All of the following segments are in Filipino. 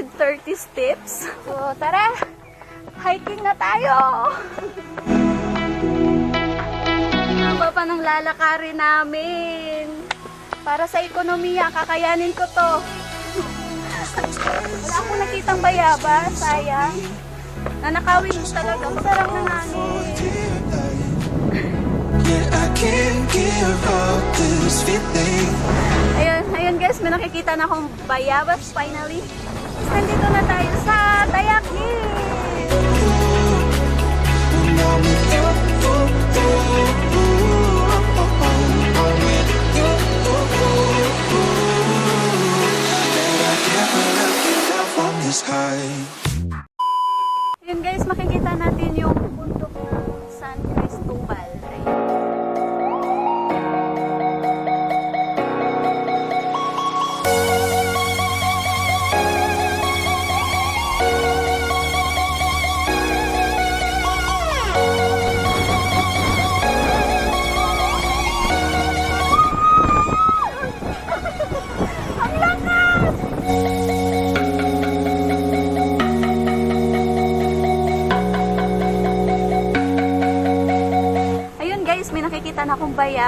130 steps. So, tara! Hiking na tayo! Haba pa ng lalakarin namin. Para sa ekonomiya, kakayanin ko to. Wala akong nakitang bayaba, sayang. Nanakawin mo talaga, masarap na namin. Ayun, ayun guys, may nakikita na akong bayabas finally. Tapos nandito na tayo sa Tayak Hills. When I'm with you,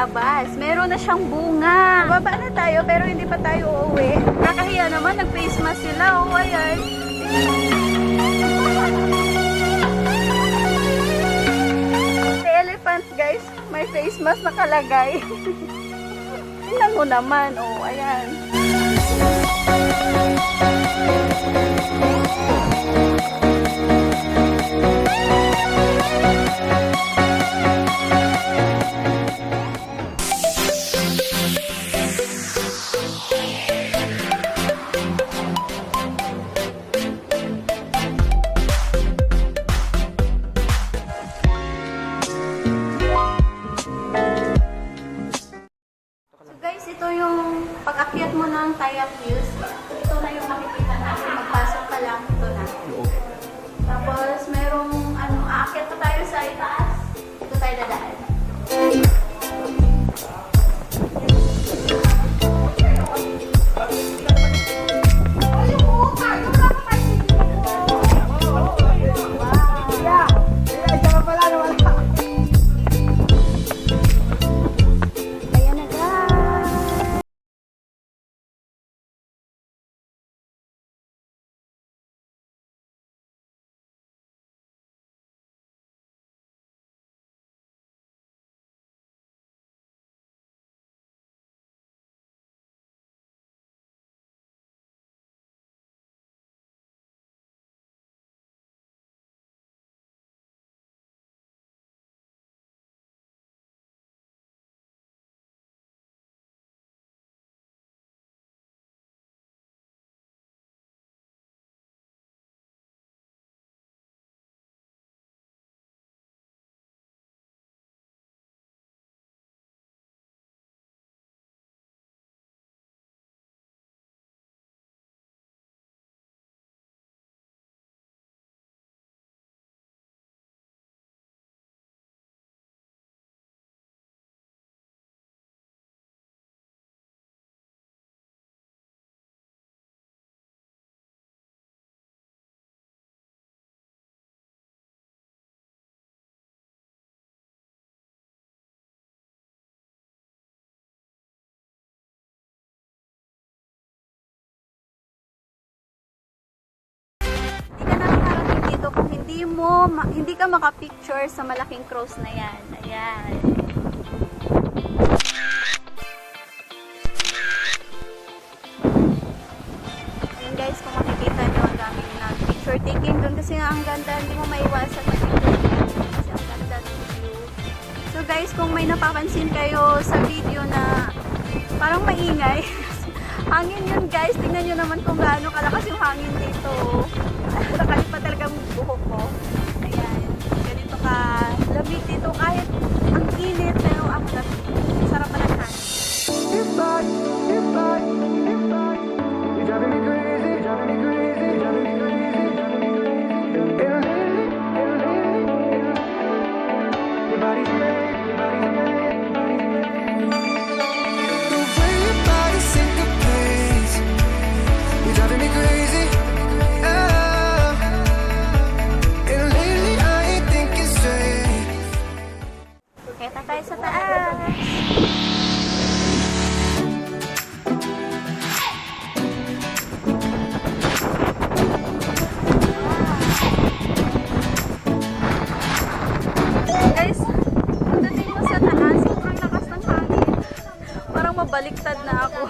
bayabas. Meron na siyang bunga. Baba na tayo pero hindi pa tayo uuwi. Nakahiya naman, nag-face mask sila. Oh, ayan. Si elephant guys, may face mask nakalagay. Tingnan mo naman. Oh, ayan. So hindi mo, hindi ka makapicture sa malaking cross na yan. Ayan. Ayan guys, kung makikita nyo, ang daming nag picture taking doon kasi nga ang ganda, hindi mo maiwasan mag picture kasi ang ganda ng view. So guys, kung may napapansin kayo sa video na parang maingay, hangin yun guys, tingnan nyo naman kung gaano kalakas yung hangin dito. Nakali pa talaga ang buhok ko. Ayan, ganito ka lamig dito kahit ang init pero ang lamig. Sarap pa ng hangin. You're fine, you're driving me crazy, you're me crazy, you're driving me crazy, driving me crazy. Baliktad na ako.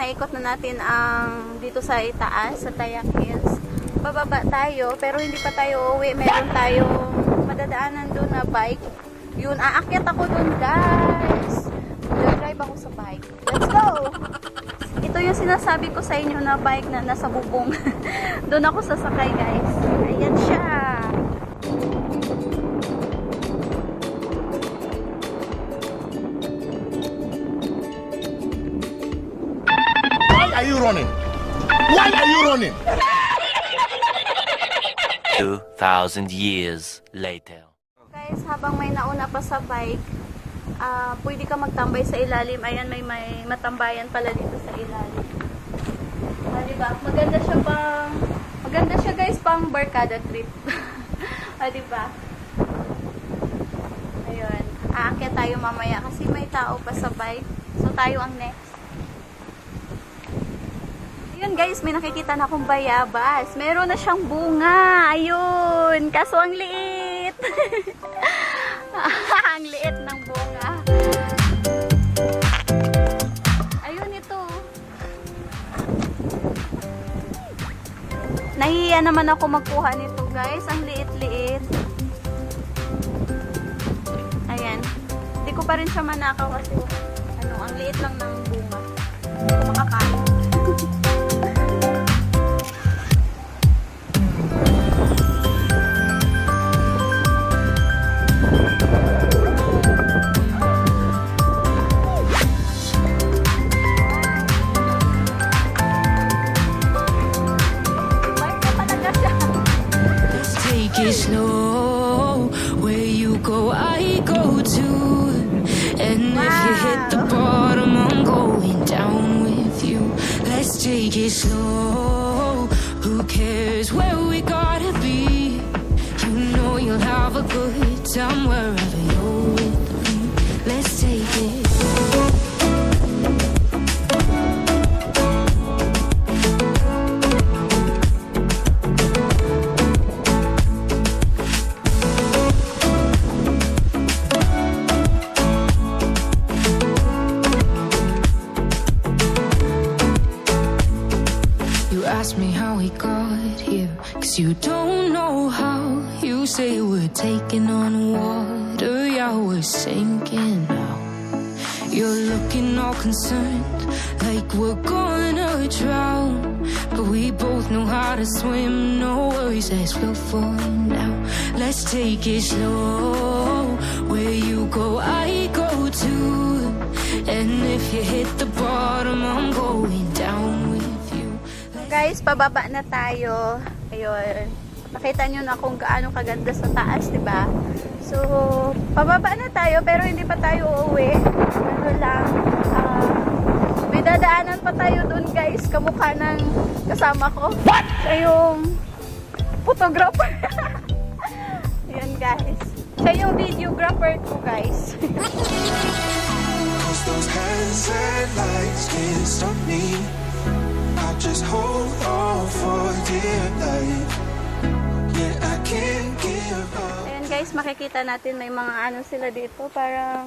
Naikot na natin ang dito sa itaas, sa Tayak Hills. Bababa tayo, pero hindi pa tayo uwi. Meron tayong madadaanan doon na bike. Yun, aakyat ako doon guys. Drive ako sa bike. Let's go! Ito yung sinasabi ko sa inyo na bike na nasa bubong. doon ako sasakay guys. Ayan siya. Running? Why are you running? 2,000 years later. Guys, habang may nauna pa sa bike, ah pwede ka magtambay sa ilalim. Ayan, may, may matambayan pala dito sa ilalim. Ah, diba? Maganda siya pang... Maganda siya guys pang barkada trip. ah, diba? Ayun. Aakyat tayo mamaya kasi may tao pa sa bike. So, tayo ang next. Ayun guys, may nakikita na akong bayabas. Meron na siyang bunga. Ayun. Kaso ang liit. ang liit ng bunga. Ayun ito. Nahihiya naman ako magkuha nito guys. Ang liit-liit. Ayan. Hindi ko pa rin siya manakaw kasi ano, ang liit lang ng bunga. Hindi makakain. It slow. Where you go, I go too. And if you hit the bottom, I'm going down with you. Let's take it slow. Who cares where we gotta be? You know you'll have a good time wherever we're sinking now. You're looking all concerned, like we're gonna drown. But we both know how to swim, no worries as we'll fall now. Let's take it slow. Where you go, I go too. And if you hit the bottom, I'm going down guys, pababa na tayo. Ayun. Nakita nyo na kung gaano kaganda sa taas, di ba? So, pababa na tayo pero hindi pa tayo uuwi. Ano lang, ah, may dadaanan pa tayo dun guys, kamukha ng kasama ko. What? Siya yung photographer. Ayan guys. Siya yung videographer ko guys. Cause those hands and lights can't stop me. I just hold on for dear life. Ayan guys, makikita natin may mga ano sila dito. Parang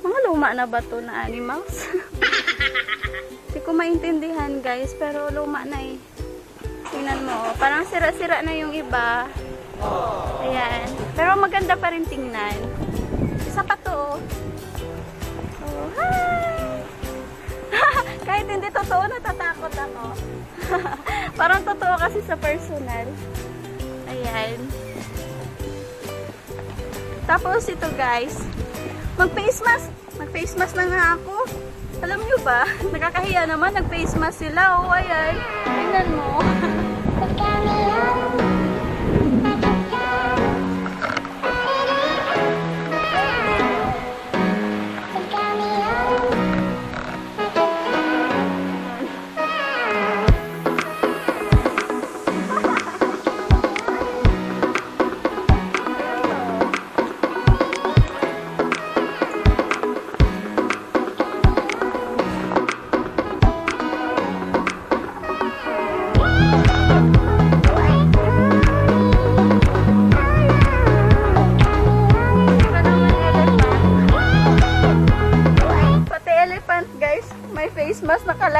mga luma na ba to na animals? Hindi ko maintindihan guys, pero luma na eh. Tingnan mo, oh. parang sira-sira na yung iba. Ayan. Pero maganda pa rin tingnan. Isa pa to. oh. Oh, hi! Kahit hindi totoo, natatakot ako. parang totoo kasi sa personal. Ayan. Tapos ito guys, mag-face mask. Mag-face mask na nga ako. Alam nyo ba? Nakakahiya naman, nag-face mask sila. O, ayan. Tingnan mo.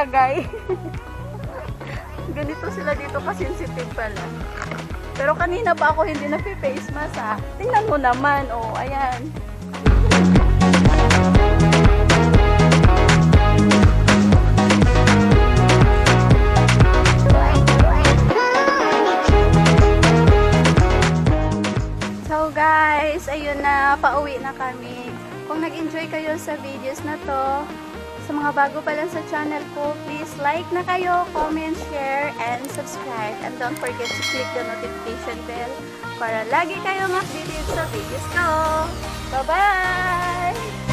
nakalagay. Ganito sila dito ka-sensitive pala. Pero kanina pa ako hindi nagpe-face mask ah. Tingnan mo naman, oh, ayan. Bago pa lang sa channel ko, please like na kayo, comment, share, and subscribe. And don't forget to click the notification bell para lagi kayong updated sa videos ko. Bye-bye!